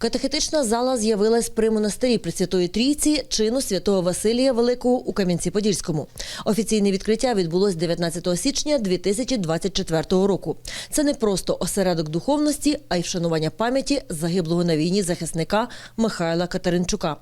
Катехетична зала з'явилась при монастирі Пресвятої Трійці чину святого Василія Великого у Кам'янці-Подільському. Офіційне відкриття відбулось 19 січня 2024 року. Це не просто осередок духовності, а й вшанування пам'яті загиблого на війні захисника Михайла Катеринчука.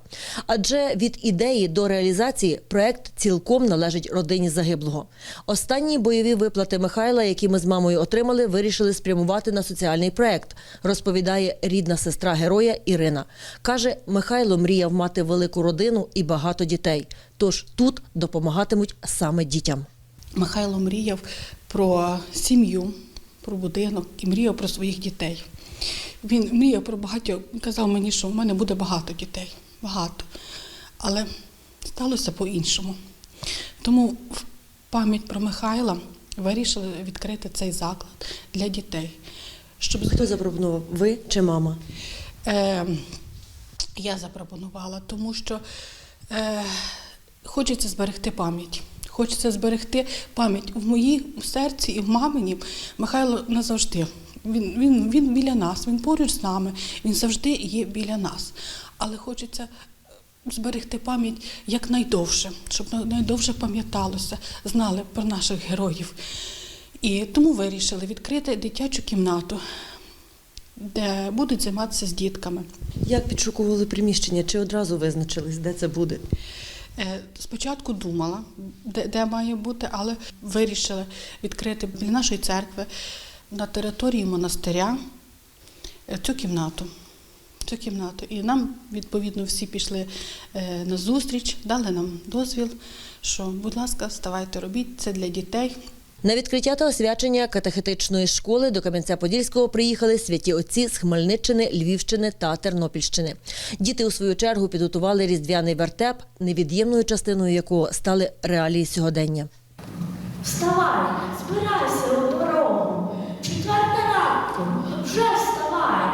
Адже від ідеї до реалізації проект цілком належить родині загиблого. Останні бойові виплати Михайла, які ми з мамою отримали, вирішили спрямувати на соціальний проект, розповідає рідна сестра героя Ірина. Каже, Михайло мріяв мати велику родину і багато дітей. Тож тут допомагатимуть саме дітям. Михайло мріяв про сім'ю, про будинок і мріяв про своїх дітей. Він мріяв про багатьох, він казав мені, що в мене буде багато дітей. Багато. Але сталося по-іншому. Тому в пам'ять про Михайла вирішили відкрити цей заклад для дітей. Щоб Хто запропонував? Ви чи мама? Е, я запропонувала, тому що е, хочеться зберегти пам'ять. Хочеться зберегти пам'ять в моїй серці і в мамині. Михайло назавжди. Він, він, він біля нас, він поруч з нами, він завжди є біля нас. Але хочеться е, зберегти пам'ять якнайдовше, щоб найдовше пам'яталося, знали про наших героїв. І тому вирішили відкрити дитячу кімнату, де будуть займатися з дітками. Як підшукували приміщення? Чи одразу визначились, де це буде? Е, Спочатку думала, де, де має бути, але вирішили відкрити біля нашої церкви на території монастиря е, цю кімнату. Цю кімнату. І нам, відповідно, всі пішли е, на зустріч, дали нам дозвіл, що, будь ласка, ставайте, робіть це для дітей. На відкриття та освячення катехетичної школи до Кам'янця-Подільського приїхали святі отці з Хмельниччини, Львівщини та Тернопільщини. Діти у свою чергу підготували різдвяний вертеп, невід'ємною частиною якого стали реалії сьогодення. Вставай, збирайся у дорогу. Четверта ранку, вже вставай.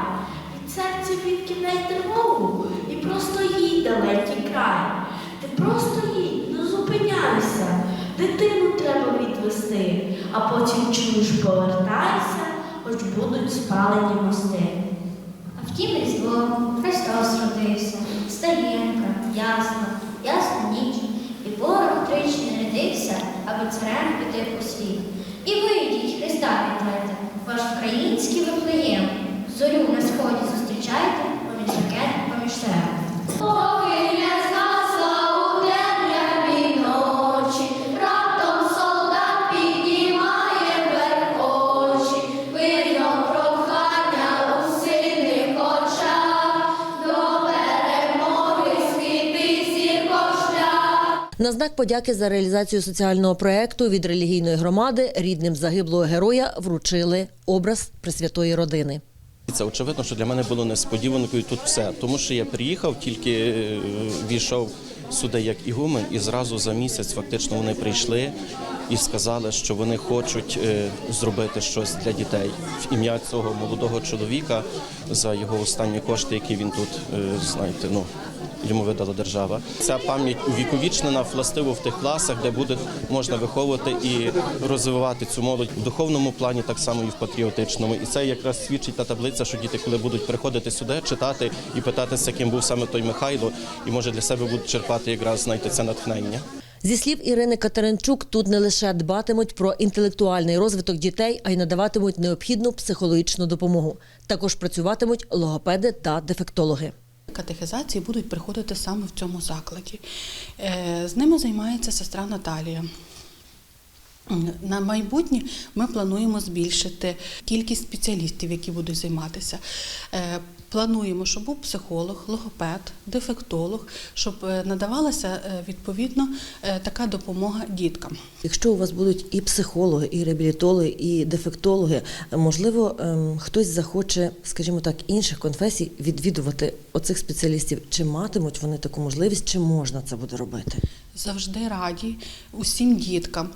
Від серця відкинай тривогу і просто їдь далекий край. А потім чуєш, повертайся, хоч будуть спалені мости. А втім Різдво, Христос родився, Стаєнка, ясна, ясна ніч, і ворог тричі не рядився, аби царем піти у світ. І ви йдіть, Христа вітайте, ваш український виплеєм. Зорю на сході зустрічайте, На знак подяки за реалізацію соціального проекту від релігійної громади рідним загиблого героя вручили образ Пресвятої родини. Це очевидно, що для мене було несподіванкою тут все, тому що я приїхав, тільки е, війшов сюди як ігумен, і зразу за місяць фактично вони прийшли і сказали, що вони хочуть е, зробити щось для дітей в ім'я цього молодого чоловіка за його останні кошти, які він тут е, знаєте, ну. Йому видала держава. Ця пам'ять увіковічнена властиво в тих класах, де буде можна виховувати і розвивати цю молодь в духовному плані, так само і в патріотичному. І це якраз свідчить та таблиця, що діти, коли будуть приходити сюди, читати і питатися, ким був саме той Михайло, і може для себе будуть черпати якраз знаєте, це натхнення. Зі слів Ірини Катеринчук, тут не лише дбатимуть про інтелектуальний розвиток дітей, а й надаватимуть необхідну психологічну допомогу. Також працюватимуть логопеди та дефектологи. Катехизації будуть приходити саме в цьому закладі. Е, З ними займається сестра Наталія. На майбутнє ми плануємо збільшити кількість спеціалістів, які будуть займатися. Е, Плануємо, щоб був психолог, логопед, дефектолог, щоб е, надавалася е, відповідно така допомога діткам. Якщо у вас будуть і психологи, і реабілітологи, і дефектологи, можливо, ем, хтось захоче, скажімо так, інших конфесій відвідувати оцих спеціалістів. Чи матимуть вони таку можливість, чи можна це буде робити? завжди раді усім діткам.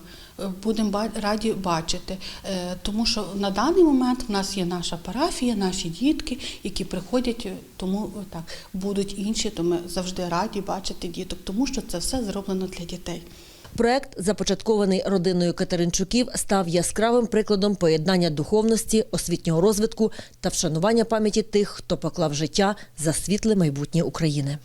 Будемо раді бачити, Е, тому що на даний момент в нас є наша парафія, наші дітки, які приходять, е, тому так будуть інші, то ми завжди раді бачити діток, тому що це все зроблено для дітей. Проект, започаткований родиною Катеринчуків, став яскравим прикладом поєднання духовності, освітнього розвитку та вшанування пам'яті тих, хто поклав життя за світле майбутнє України.